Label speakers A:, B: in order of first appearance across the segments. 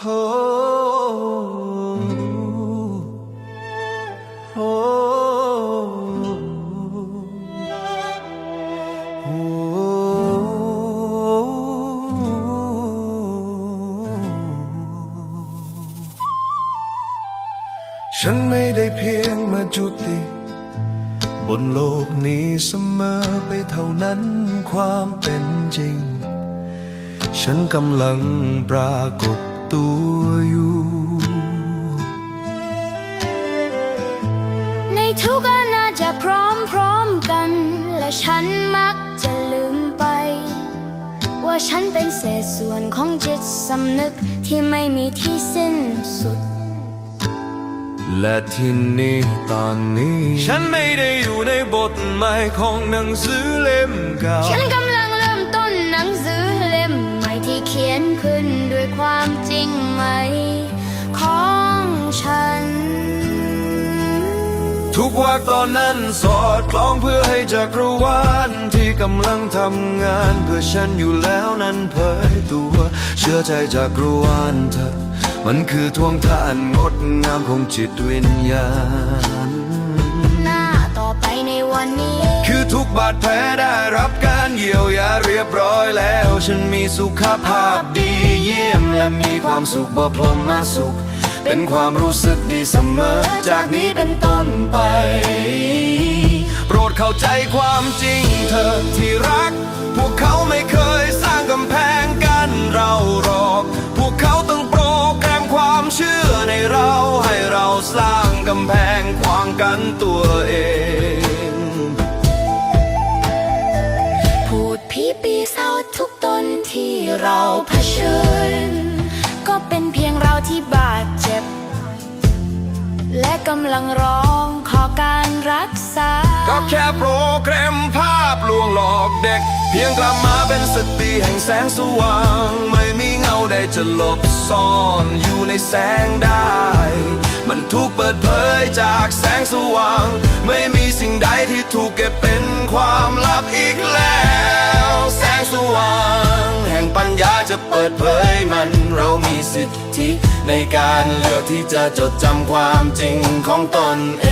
A: โอ้โอ้โอ้ฉันไม่ได้เพียงมาจุติ บนโลกนี้เสมอไปเท่านั้นความเป็นจริง ฉันกำลังปรากฏ ตัวอยู่
B: ในทุกอาณาจะพร้อมพร้อมๆกัน และฉันมักจะลืมไป ว่าฉันเป็นเศษส่วนของจิตสำนึกที่ไม่มีที่สิ้นสุด
A: และที่นี่ตอนนี้ ฉันไม่ได้อยู่ในบทหมายของหนังสือเล่มเก่า
B: นขึ้นด้วยความจริงใหม ของฉัน
A: ทุกวากตอนนั้นสอดคล้องเพื่อให้จักรวาลที่กำลังทำงานเพื่อฉันอยู่แล้วนั้นเผยตัว เชื่อใจจักรวาลเธอ มันคือทวงทานงดงามของจิตวิญญาณ
B: หน้าต่อไปในวันนี้
A: คือทุกบาดแผลได้รับการ เยียวยาเรียบร้อยแล้ว ฉันมีสุขภาพดีเยี่ยมและมีความสุขบ่พรมมาสุข เป็นความรู้สึกดีเสมอ จากนี้เป็นต้นไป โปรดเข้าใจความจริงเธอที่รัก พวกเขาไม่เคยสร้างกำแพงกันเราหรอก พวกเขาต้องโปรแกรมความเชื่อในเราให้เราสร้างกำแพงขวางกันตัวเอง
B: งร้องขอการรักษา
A: ก็แค่โปรแกรมภาพลวงหลอกเด็ก เพียงกลับมาเป็นสติแห่งแสงสว่าง ไม่มีเงาใดจะหลบซ่อนอยู่ในแสงได้ มันถูกเปิดเผยจากแสงสว่าง ไม่มีสิ่งใดที่ถูกเก็บเป็นความลับอีกแล้ว แสงสว่าง ปัญญาจะเปิดเผยมันเรามีสิทธิในการเลือกที่จะจดจำความจริงของตนเอ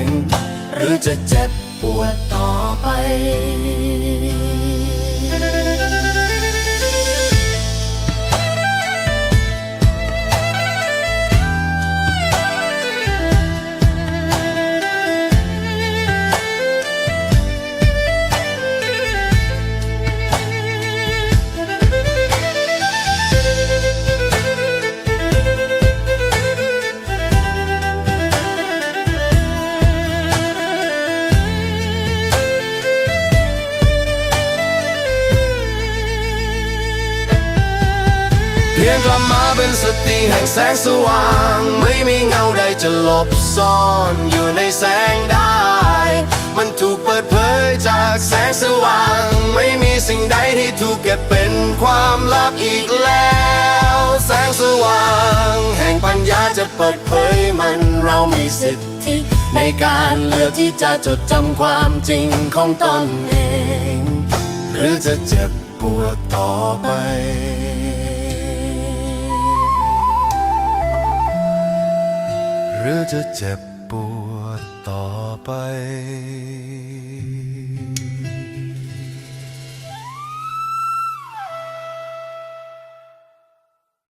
A: ง หรือจะเจ็บปวดต่อไป พียงกลับมาเป็นสติแห่งแสงสว่าง ไม่มีเงาใดจะหลบซ่อนอยู่ในแสงได้ มันถูกเปิดเผยจากแสงสว่าง ไม่มีสิ่งใดที่ถูกเก็บเป็นความลับอีกแล้ว แสงสว่าง แห่งปัญญาจะเปิดเผยมันเรามีสิทธิในการเลือกที่จะจดจำความจริงของตนเอง หรือจะเจ็บปวดต่อไป รือจะเจ็บปวดต่อไป